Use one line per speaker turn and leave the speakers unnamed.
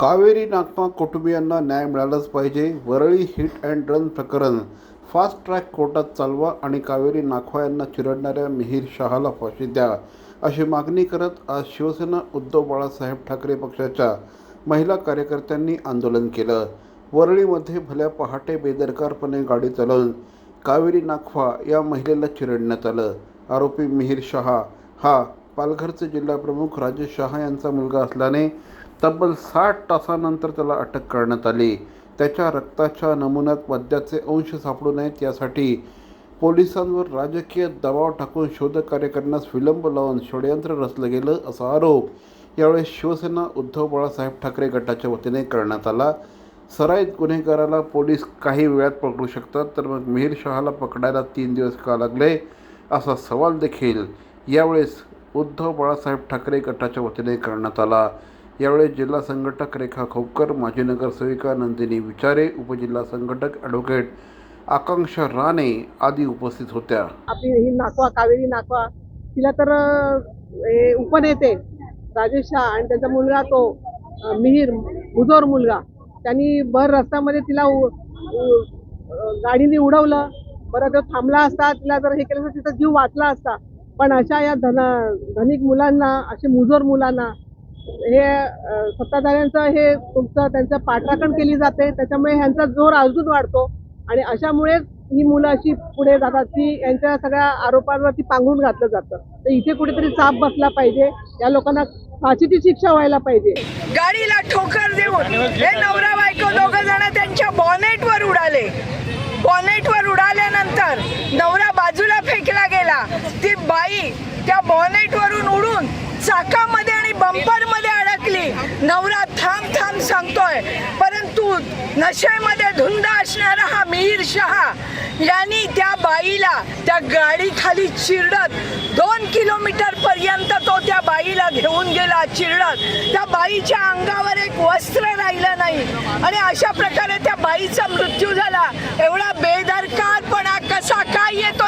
कावेरी नागनाथ कुटुंबियांना न्याय मिळालाच पाहिजे. वरळी हिट अँड रन प्रकरण. फास्ट ट्रॅक कोर्टात चालवा आणि कावेरी नाखवा यांना चिरडणाऱ्या मिहीर शहाला फाशी द्या. अशी मागणी करत आज शिवसेना उद्धव बाळासाहेब ठाकरे पक्षाच्या महिला कार्यकर्त्यांनी आंदोलन केलं. वरळीमध्ये भल्या पहाटे बेदरकारपणे गाडी चालवून कावेरी नाखवा या महिलेला चिरडण्यात आलं. आरोपी मिहीर शहा. हा पालघरचे जिल्हाप्रमुख राजेश शहा यांचा मुलगा असल्याने तब्बल साठ तासानंतर त्याला अटक करण्यात आली. त्याच्या रक्ताच्या नमुन्यात मद्याचे अंश सापडू नयेत यासाठी पोलिसांवर राजकीय दबाव टाकून शोधकार्य करण्यास विलंब लावून षडयंत्र रचलं गेलं असा आरोप यावेळी शिवसेना उद्धव बाळासाहेब ठाकरे गटाच्या वतीने करण्यात आला. सराईत गुन्हेगाराला पोलीस काही वेळात पकडू शकतात तर मग मिहीर शहाला पकडायला तीन दिवस का लागले असा सवाल देखील यावेळेस उद्धव बाळासाहेब ठाकरे गटाच्या वतीने करण्यात आला. यावेळी जिल्हा संघटक रेखा खोपकर माजी नगरसेविका नंदिनी विचारे उपजिल्हा संघटक ॲडव्होकेट आकांक्षा राणे आदी उपस्थित होत्या.
आपली ही नाकवा कावेरी नाकवा तिला तर हे उपनेते राजेश शाह आणि त्याचा मुलगा तो मिहीर मुजोर मुलगा. त्यांनी भर रस्त्यामध्ये तिला गाडीने उडवलं. बरं तो थांबला असता तिला जर हे केलं असतं तिचा जीव वाचला असता. पण अशा या धना धनिक मुलांना असे मुजोर मुलांना हे सत्ताधाऱ्यांचा सत्ताधाऱ्यांचं हे तुमचं त्यांचं पाठराखण केली जाते. त्याच्यामुळे ह्यांचा जोर अजून वाढतो. आणि अशामुळेच ही मुलं अशी पुढे जातात की यांच्या सगळ्या आरोपांवरती पांघरून घातलं जातं. तर इथे कुठेतरी चाप बसला पाहिजे. या लोकांना फाशीची शिक्षा व्हायला पाहिजे.
गाडीला ठोकर देऊन हे नवरा बायको दोघं जण त्यांच्या बॉनेटवर उडाले. बॉनेटवर उडाल्यानंतर नवरा बाजूला फेकला गेला. ती बाई त्या बॉनेट नवरा थांब थांब सांगतोय परंतु नशेमध्ये धुंद असणारा हा मिहीर शहा यांनी त्या बाईला त्या गाडीखाली चिरडत दोन किलोमीटर पर्यंत तो त्या बाईला घेऊन गेला चिरडत. त्या बाईच्या अंगावर एक वस्त्र राहिलं नाही. आणि अशा प्रकारे त्या बाईचा मृत्यू झाला. एवढा बेदरकारपणा कसा काय येतो